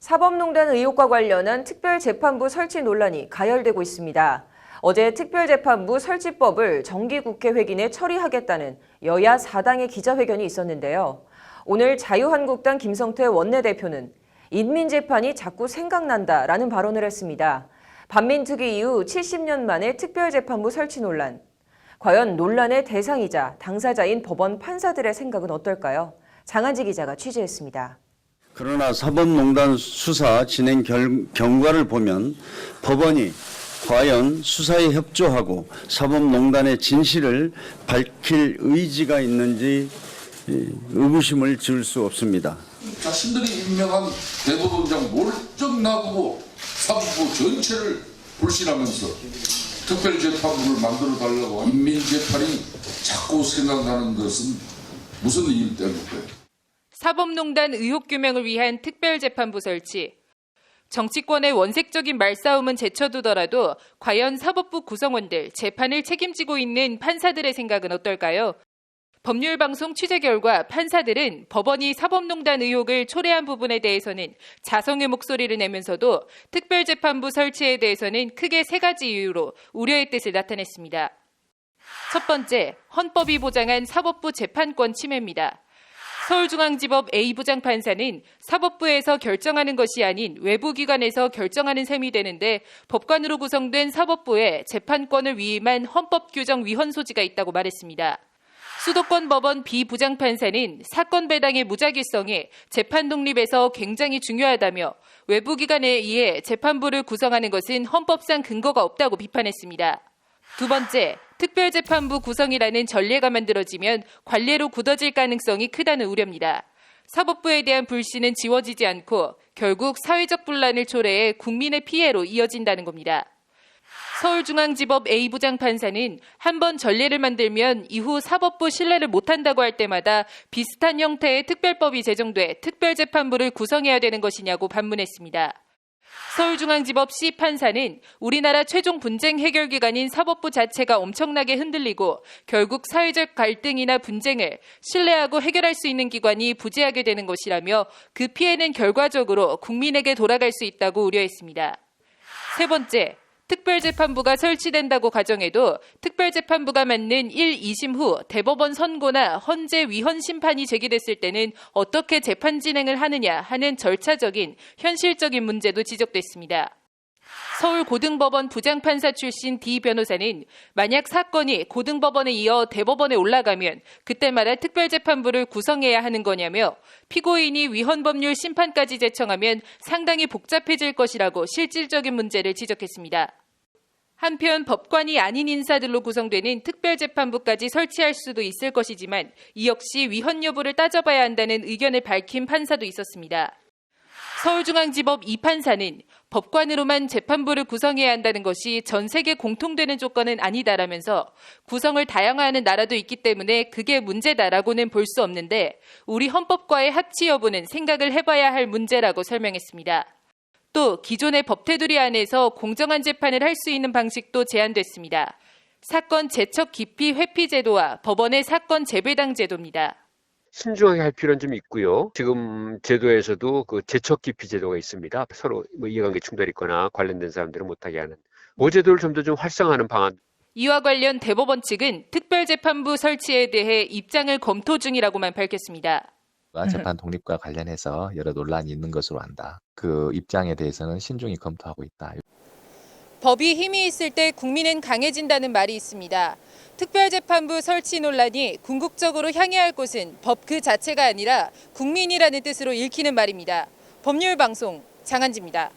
사법농단 의혹과 관련한 특별재판부 설치 논란이 가열되고 있습니다. 어제 특별재판부 설치법을 정기국회 회기내 처리하겠다는 여야 4당의 기자회견이 있었는데요. 오늘 자유한국당 김성태 원내대표는 인민재판이 자꾸 생각난다라는 발언을 했습니다. 반민특위 이후 70년 만에 특별재판부 설치 논란. 과연 논란의 대상이자 당사자인 법원 판사들의 생각은 어떨까요? 장한지 기자가 취재했습니다. 그러나 사법농단 수사 진행 결, 경과를 보면 법원이 과연 수사에 협조하고 사법농단의 진실을 밝힐 의지가 있는지 이, 의구심을 지을 수 없습니다. 자신들이 임명한 대법원장 몰적 놔두고 사법부 전체를 불신하면서 특별재판부를 만들어 달라고 인민재판이 자꾸 생각나는 것은 무슨 이유 때문일까요? 사법농단 의혹 규명을 위한 특별재판부 설치. 정치권의 원색적인 말싸움은 제쳐두더라도 과연 사법부 구성원들, 재판을 책임지고 있는 판사들의 생각은 어떨까요? 법률방송 취재 결과 판사들은 법원이 사법농단 의혹을 초래한 부분에 대해서는 자성의 목소리를 내면서도 특별재판부 설치에 대해서는 크게 세 가지 이유로 우려의 뜻을 나타냈습니다. 첫 번째, 헌법이 보장한 사법부 재판권 침해입니다. 서울중앙지법 A부장 판사는 사법부에서 결정하는 것이 아닌 외부기관에서 결정하는 셈이 되는데 법관으로 구성된 사법부에 재판권을 위임한 헌법 규정 위헌 소지가 있다고 말했습니다. 수도권 법원 B 부장 판사는 사건 배당의 무작위성이 재판 독립에서 굉장히 중요하다며 외부 기관에 의해 재판부를 구성하는 것은 헌법상 근거가 없다고 비판했습니다. 두 번째, 특별재판부 구성이라는 전례가 만들어지면 관례로 굳어질 가능성이 크다는 우려입니다. 사법부에 대한 불신은 지워지지 않고 결국 사회적 분란을 초래해 국민의 피해로 이어진다는 겁니다. 서울중앙지법 A부장 판사는 한 번 전례를 만들면 이후 사법부 신뢰를 못한다고 할 때마다 비슷한 형태의 특별법이 제정돼 특별재판부를 구성해야 되는 것이냐고 반문했습니다. 서울중앙지법 C 판사는 우리나라 최종 분쟁 해결 기관인 사법부 자체가 엄청나게 흔들리고 결국 사회적 갈등이나 분쟁을 신뢰하고 해결할 수 있는 기관이 부재하게 되는 것이라며 그 피해는 결과적으로 국민에게 돌아갈 수 있다고 우려했습니다. 세 번째, 특별재판부가 설치된다고 가정해도 특별재판부가 맞는 1, 2심 후 대법원 선고나 헌재 위헌 심판이 제기됐을 때는 어떻게 재판 진행을 하느냐 하는 절차적인 현실적인 문제도 지적됐습니다. 서울고등법원 부장판사 출신 D 변호사는 만약 사건이 고등법원에 이어 대법원에 올라가면 그때마다 특별재판부를 구성해야 하는 거냐며 피고인이 위헌법률 심판까지 제청하면 상당히 복잡해질 것이라고 실질적인 문제를 지적했습니다. 한편 법관이 아닌 인사들로 구성되는 특별재판부까지 설치할 수도 있을 것이지만 이 역시 위헌 여부를 따져봐야 한다는 의견을 밝힌 판사도 있었습니다. 서울중앙지법 이 판사는 법관으로만 재판부를 구성해야 한다는 것이 전 세계 공통되는 조건은 아니다라면서 구성을 다양화하는 나라도 있기 때문에 그게 문제다라고는 볼 수 없는데 우리 헌법과의 합치 여부는 생각을 해봐야 할 문제라고 설명했습니다. 또 기존의 법 테두리 안에서 공정한 재판을 할 수 있는 방식도 제한됐습니다. 사건 제척 기피 회피 제도와 법원의 사건 재배당 제도입니다. 신중하게 할 필요는 좀 있고요. 지금 제도에서도 그 제척 기피 제도가 있습니다. 서로 뭐 이해관계 충돌이 있거나 관련된 사람들은 못하게 하는 그 제도를 좀더좀 활성화하는 방안 이와 관련 대법원 측은 특별재판부 설치에 대해 입장을 검토 중이라고만 밝혔습니다. 가 재판 독립과 관련해서 여러 논란이 있는 것으로 안다. 그 입장에 대해서는 신중히 검토하고 있다. 법이 힘이 있을 때 국민은 강해진다는 말이 있습니다. 특별재판부 설치 논란이 궁극적으로 향해 할 곳은 법 그 자체가 아니라 국민이라는 뜻으로 읽히는 말입니다. 법률 방송 장한지입니다.